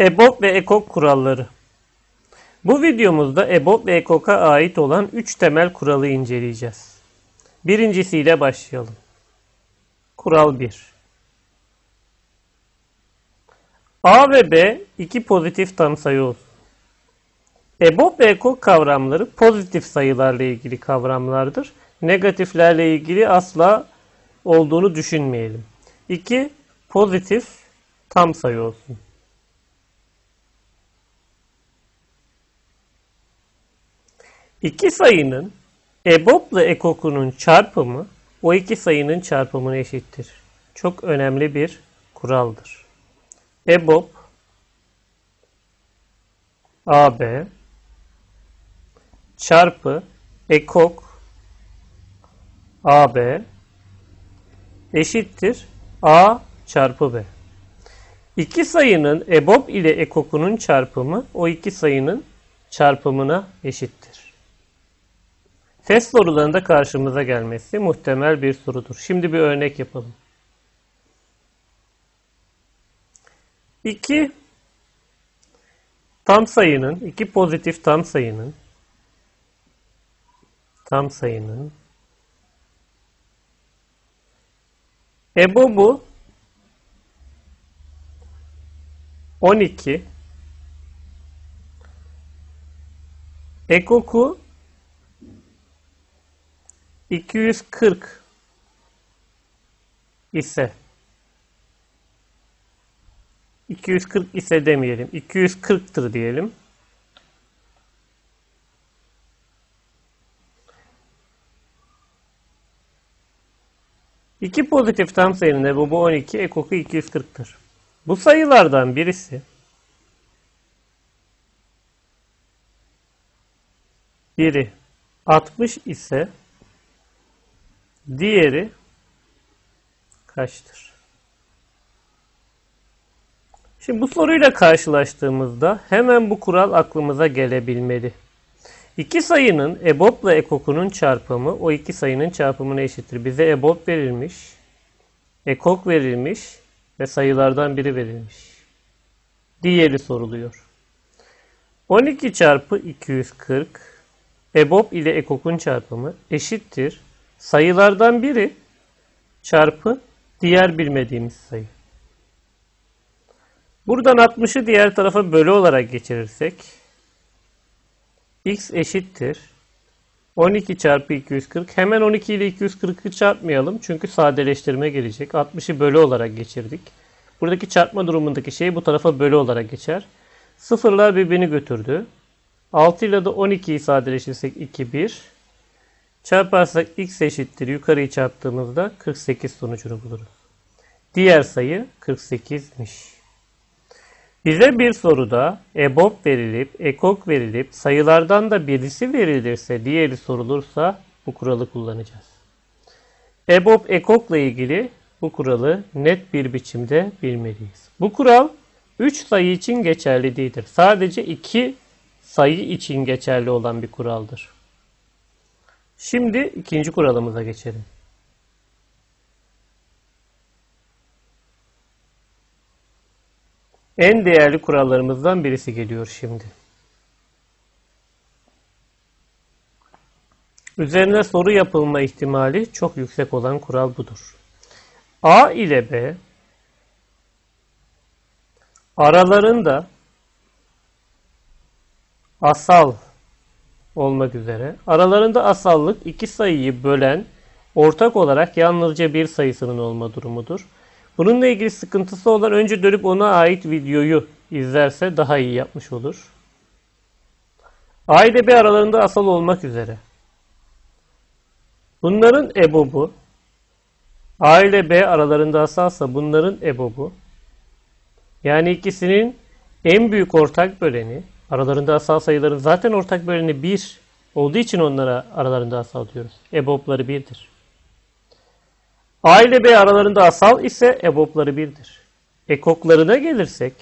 EBOB ve EKOK kuralları. Bu videomuzda EBOB ve EKOK'a ait olan 3 temel kuralı inceleyeceğiz. Birincisiyle başlayalım. Kural 1. A ve B iki pozitif tam sayı olsun. EBOB ve EKOK kavramları pozitif sayılarla ilgili kavramlardır. Negatiflerle ilgili asla olduğunu düşünmeyelim. 2 pozitif tam sayı olsun. İki sayının EBOB'la EKOK'unun çarpımı o iki sayının çarpımına eşittir. Çok önemli bir kuraldır. EBOB AB çarpı EKOK AB eşittir A çarpı B. İki sayının EBOB ile EKOK'unun çarpımı o iki sayının çarpımına eşittir. Test sorularında karşımıza gelmesi muhtemel bir sorudur. Şimdi bir örnek yapalım. 2 tam sayının, iki pozitif tam sayının tam sayının EBOB'u 12 EKOK'u 240 ise 240 ise demeyelim. 240'tır diyelim. İki pozitif tam sayının bu bu 12, ekoku 240'tır. Bu sayılardan birisi biri 60 ise Diğeri kaçtır? Şimdi bu soruyla karşılaştığımızda hemen bu kural aklımıza gelebilmeli. İki sayının EBOB ile EKOK'unun çarpımı o iki sayının çarpımına eşittir. Bize EBOB verilmiş, EKOK verilmiş ve sayılardan biri verilmiş. Diğeri soruluyor. 12 çarpı 240 EBOB ile EKOK'un çarpımı eşittir sayılardan biri çarpı diğer bilmediğimiz sayı. Buradan 60'ı diğer tarafa bölü olarak geçirirsek x eşittir 12 çarpı 240. Hemen 12 ile 240'ı çarpmayalım. Çünkü sadeleştirme gelecek. 60'ı bölü olarak geçirdik. Buradaki çarpma durumundaki şey bu tarafa bölü olarak geçer. Sıfırlar birbirini götürdü. 6 ile de 12'yi sadeleştirsek 2, 1. Çarparsak x eşittir yukarıyı çarptığımızda 48 sonucunu buluruz. Diğer sayı 48'miş. Bize bir soruda EBOB verilip, EKOK verilip sayılardan da birisi verilirse diğeri sorulursa bu kuralı kullanacağız. EBOB, EKOK ile ilgili bu kuralı net bir biçimde bilmeliyiz. Bu kural 3 sayı için geçerli değildir. Sadece 2 sayı için geçerli olan bir kuraldır. Şimdi ikinci kuralımıza geçelim. En değerli kurallarımızdan birisi geliyor şimdi. Üzerine soru yapılma ihtimali çok yüksek olan kural budur. A ile B aralarında asal olmak üzere aralarında asallık iki sayıyı bölen ortak olarak yalnızca bir sayısının olma durumudur. Bununla ilgili sıkıntısı olan önce dönüp ona ait videoyu izlerse daha iyi yapmış olur. A ile B aralarında asal olmak üzere. Bunların ebobu A ile B aralarında asalsa bunların ebobu yani ikisinin en büyük ortak böleni Aralarında asal sayıların zaten ortak böleni 1 olduğu için onlara aralarında asal diyoruz. EBOB'ları 1'dir. A ile B aralarında asal ise EBOB'ları 1'dir. Ekoklarına gelirsek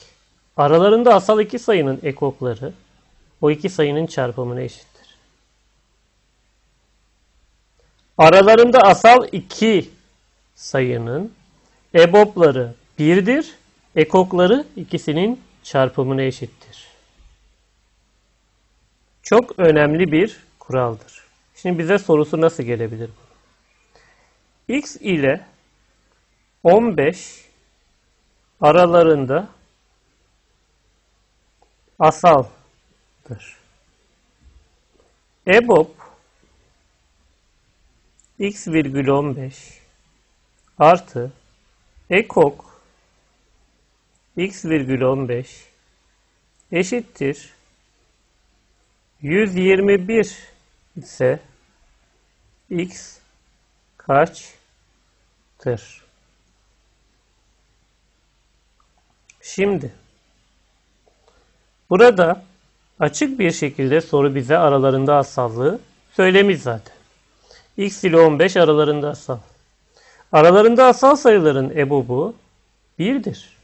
aralarında asal iki sayının ekokları o iki sayının çarpımına eşittir. Aralarında asal iki sayının EBOB'ları 1'dir. Ekokları ikisinin çarpımına eşittir. Çok önemli bir kuraldır. Şimdi bize sorusu nasıl gelebilir? X ile 15 aralarında asaldır. EBOB x virgül 15 artı ekok x virgül 15 eşittir 121 ise x kaçtır? Şimdi burada açık bir şekilde soru bize aralarında asallığı söylemiş zaten. x ile 15 aralarında asal. Aralarında asal sayıların ebobu 1'dir.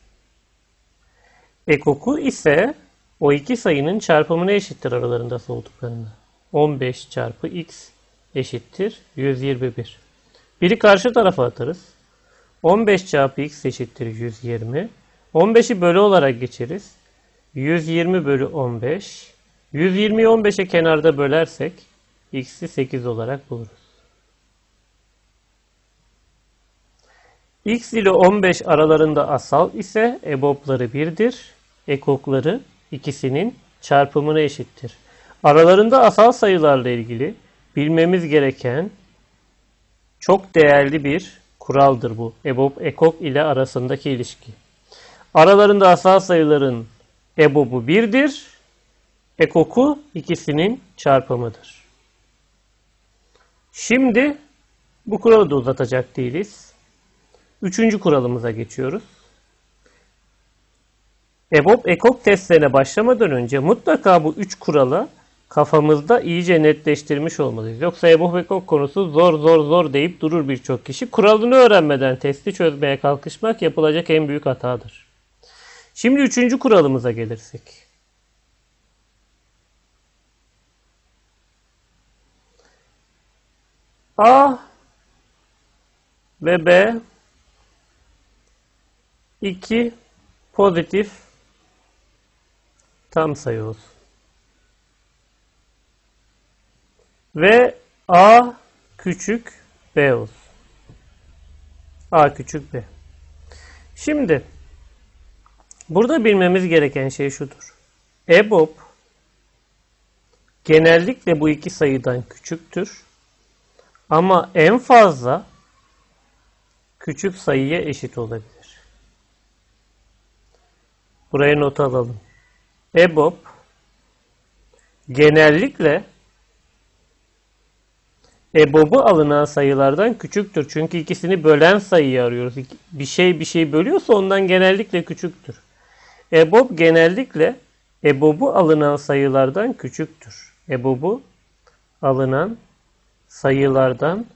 Ekoku ise o iki sayının çarpımına eşittir aralarında olduklarında. 15 çarpı x eşittir 121. Biri karşı tarafa atarız. 15 çarpı x eşittir 120. 15'i bölü olarak geçeriz. 120 bölü 15. 120'yi 15'e kenarda bölersek x'i 8 olarak buluruz. x ile 15 aralarında asal ise ebopları 1'dir. Ekokları ikisinin çarpımına eşittir. Aralarında asal sayılarla ilgili bilmemiz gereken çok değerli bir kuraldır bu. EBOB, EKOK ile arasındaki ilişki. Aralarında asal sayıların EBOB'u 1'dir. EKOK'u ikisinin çarpımıdır. Şimdi bu kuralı da uzatacak değiliz. Üçüncü kuralımıza geçiyoruz. EBOB, EKOK testlerine başlamadan önce mutlaka bu üç kurala kafamızda iyice netleştirmiş olmalıyız. Yoksa EBOB, EKOK konusu zor zor zor deyip durur birçok kişi. Kuralını öğrenmeden testi çözmeye kalkışmak yapılacak en büyük hatadır. Şimdi üçüncü kuralımıza gelirsek. A ve B iki pozitif tam sayı olsun. Ve A küçük B olsun. A küçük B. Şimdi burada bilmemiz gereken şey şudur. EBOB genellikle bu iki sayıdan küçüktür. Ama en fazla küçük sayıya eşit olabilir. Buraya not alalım. EBOB genellikle EBOB'u alınan sayılardan küçüktür. Çünkü ikisini bölen sayıyı arıyoruz. Bir şey bir şey bölüyorsa ondan genellikle küçüktür. EBOB genellikle EBOB'u alınan sayılardan küçüktür. EBOB'u alınan sayılardan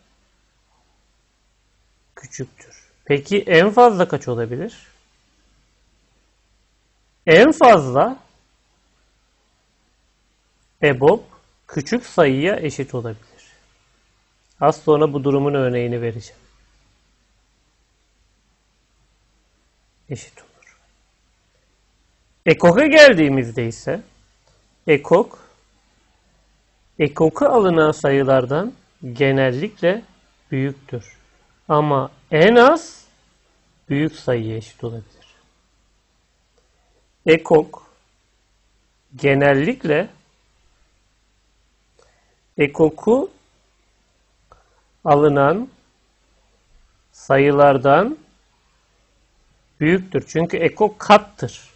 küçüktür. Peki en fazla kaç olabilir? En fazla EBOB küçük sayıya eşit olabilir. Az sonra bu durumun örneğini vereceğim. Eşit olur. Ekok'a geldiğimizde ise ekok ekoka alınan sayılardan genellikle büyüktür. Ama en az büyük sayıya eşit olabilir. Ekok genellikle ekoku alınan sayılardan büyüktür. Çünkü ekok kattır.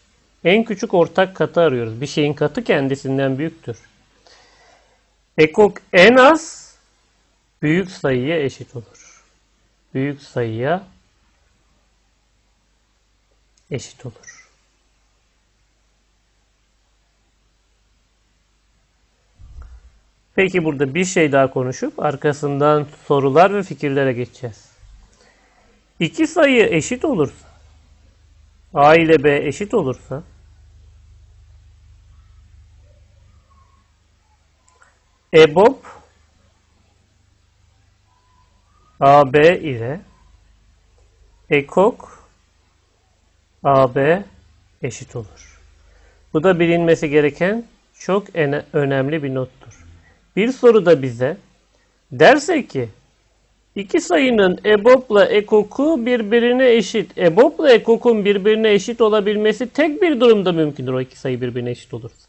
En küçük ortak katı arıyoruz. Bir şeyin katı kendisinden büyüktür. Ekok en az büyük sayıya eşit olur. Büyük sayıya eşit olur. Peki burada bir şey daha konuşup arkasından sorular ve fikirlere geçeceğiz. İki sayı eşit olursa, A ile B eşit olursa, EBOB AB ile EKOK AB eşit olur. Bu da bilinmesi gereken çok önemli bir nottur. Bir soruda bize derse ki iki sayının EBOB'la EKOK'u birbirine eşit. EBOB'la EKOK'un birbirine eşit olabilmesi tek bir durumda mümkündür o iki sayı birbirine eşit olursa.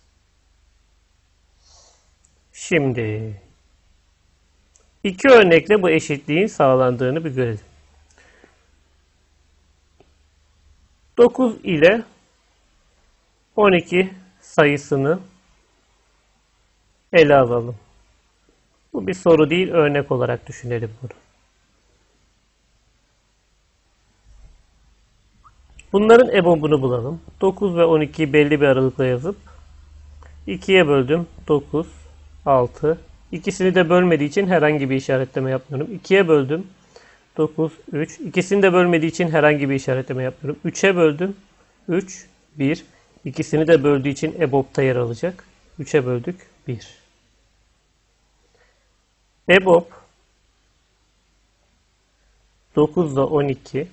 Şimdi iki örnekle bu eşitliğin sağlandığını bir görelim. 9 ile 12 sayısını ele alalım. Bu bir soru değil, örnek olarak düşünelim bunu. Bunların EBOB'unu bulalım. 9 ve 12'yi belli bir aralıkla yazıp 2'ye böldüm. 9, 6. İkisini de bölmediği için herhangi bir işaretleme yapmıyorum. 2'ye böldüm. 9, 3. İkisini de bölmediği için herhangi bir işaretleme yapmıyorum. 3'e böldüm. 3, 1. İkisini de böldüğü için EBOB'ta yer alacak. 3'e böldük. 1. EBOB 9 ile 12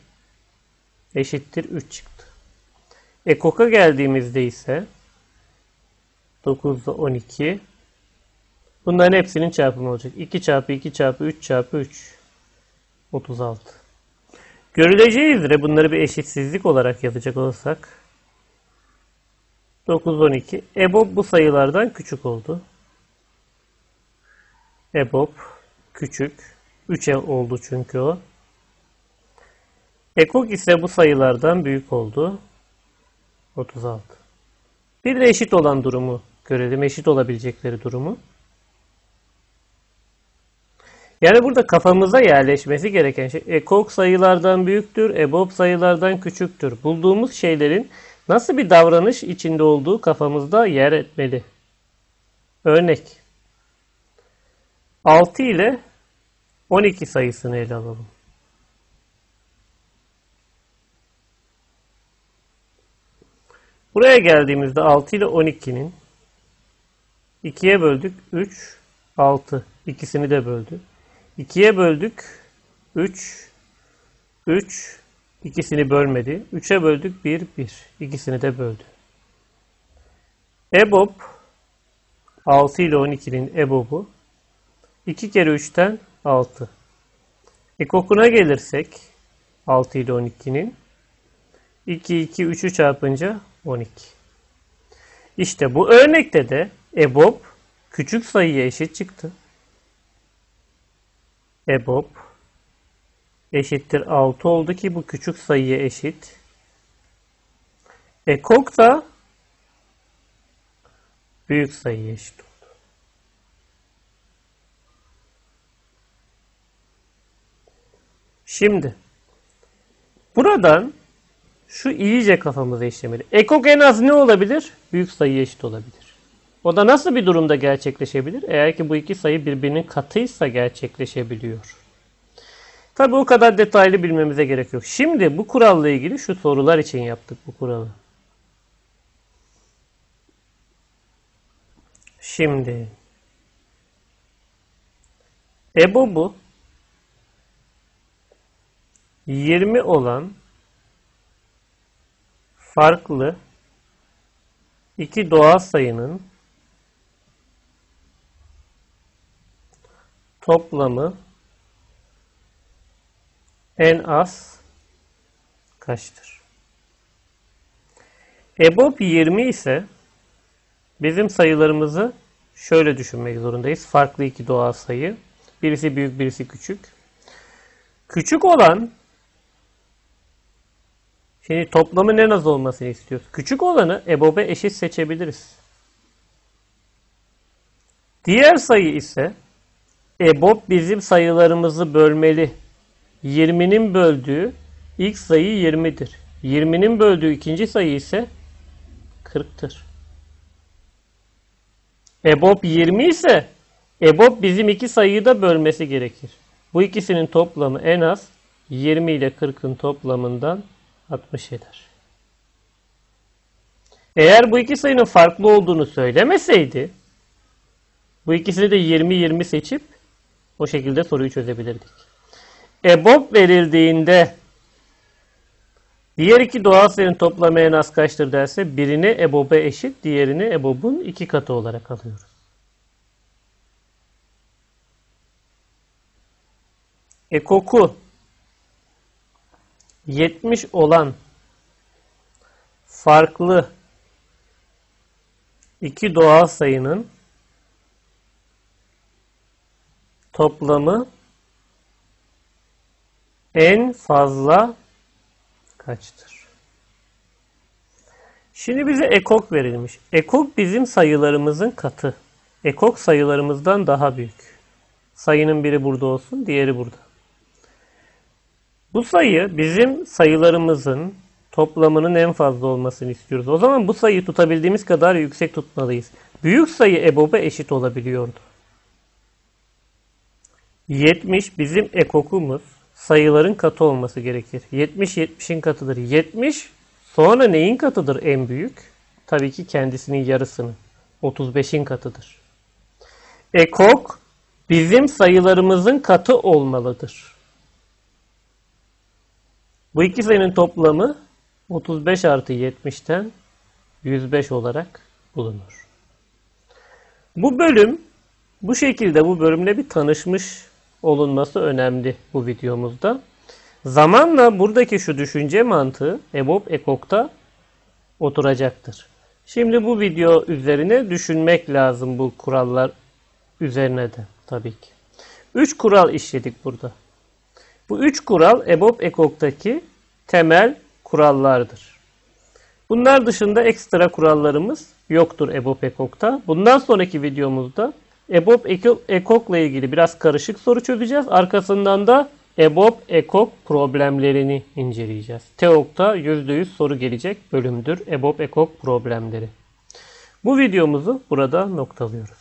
eşittir 3 çıktı. EKOK'a geldiğimizde ise 9 ile 12 bunların hepsinin çarpımı olacak. 2 çarpı 2 çarpı 3 çarpı 3 36. Görüleceği üzere bunları bir eşitsizlik olarak yapacak olursak 9 12 EBOB bu sayılardan küçük oldu. EBOB küçük. 3'e oldu çünkü o. Ekok ise bu sayılardan büyük oldu. 36. Bir de eşit olan durumu görelim. Eşit olabilecekleri durumu. Yani burada kafamıza yerleşmesi gereken şey ekok sayılardan büyüktür, EBOB sayılardan küçüktür. Bulduğumuz şeylerin nasıl bir davranış içinde olduğu kafamızda yer etmeli. Örnek 6 ile 12 sayısını ele alalım. Buraya geldiğimizde 6 ile 12'nin 2'ye böldük 3, 6. İkisini de böldü. 2'ye böldük 3, 3. İkisini bölmedi. 3'e böldük 1, 1. İkisini de böldü. EBOB 6 ile 12'nin EBOB'u 2 kere 3'ten 6. Ekokuna gelirsek 6 ile 12'nin 2, 2, 3'ü çarpınca 12. İşte bu örnekte de EBOB küçük sayıya eşit çıktı. EBOB eşittir 6 oldu ki bu küçük sayıya eşit. Ekok da büyük sayıya eşit oldu. Şimdi buradan şu iyice kafamıza işlemeli. Ekok en az ne olabilir? Büyük sayıya eşit olabilir. O da nasıl bir durumda gerçekleşebilir? Eğer ki bu iki sayı birbirinin katıysa gerçekleşebiliyor. Tabi o kadar detaylı bilmemize gerek yok. Şimdi bu kuralla ilgili şu sorular için yaptık bu kuralı. Şimdi EBOB'u 20 olan farklı iki doğal sayının toplamı en az kaçtır? EBOB 20 ise bizim sayılarımızı şöyle düşünmek zorundayız. Farklı iki doğal sayı. Birisi büyük, birisi küçük. Küçük olan Şimdi toplamın en az olmasını istiyoruz. Küçük olanı EBOB'e eşit seçebiliriz. Diğer sayı ise EBOB bizim sayılarımızı bölmeli. 20'nin böldüğü ilk sayı 20'dir. 20'nin böldüğü ikinci sayı ise 40'tır. EBOB 20 ise EBOB bizim iki sayıyı da bölmesi gerekir. Bu ikisinin toplamı en az 20 ile 40'ın toplamından 60 eder. Eğer bu iki sayının farklı olduğunu söylemeseydi bu ikisini de 20-20 seçip o şekilde soruyu çözebilirdik. EBOB verildiğinde Diğer iki doğal sayının toplamı en az kaçtır derse birini EBOB'a eşit, diğerini EBOB'un iki katı olarak alıyoruz. Ekoku 70 olan farklı iki doğal sayının toplamı en fazla kaçtır? Şimdi bize ekok verilmiş. Ekok bizim sayılarımızın katı. Ekok sayılarımızdan daha büyük. Sayının biri burada olsun, diğeri burada. Bu sayı bizim sayılarımızın toplamının en fazla olmasını istiyoruz. O zaman bu sayıyı tutabildiğimiz kadar yüksek tutmalıyız. Büyük sayı EBOB'a eşit olabiliyordu. 70 bizim ekokumuz. Sayıların katı olması gerekir. 70 70'in katıdır. 70 sonra neyin katıdır en büyük? Tabii ki kendisinin yarısının. 35'in katıdır. Ekok bizim sayılarımızın katı olmalıdır. Bu iki sayının toplamı 35 artı 70'ten 105 olarak bulunur. Bu bölüm bu şekilde bu bölümle bir tanışmış olunması önemli bu videomuzda. Zamanla buradaki şu düşünce mantığı EBOB EKOK'ta oturacaktır. Şimdi bu video üzerine düşünmek lazım bu kurallar üzerine de tabii ki. 3 kural işledik burada. Bu üç kural EBOB EKOK'taki temel kurallardır. Bunlar dışında ekstra kurallarımız yoktur EBOB EKOK'ta. Bundan sonraki videomuzda EBOB EKOK'la ilgili biraz karışık soru çözeceğiz. Arkasından da EBOB EKOK problemlerini inceleyeceğiz. TEOK'ta %100 soru gelecek bölümdür. EBOB EKOK problemleri. Bu videomuzu burada noktalıyoruz.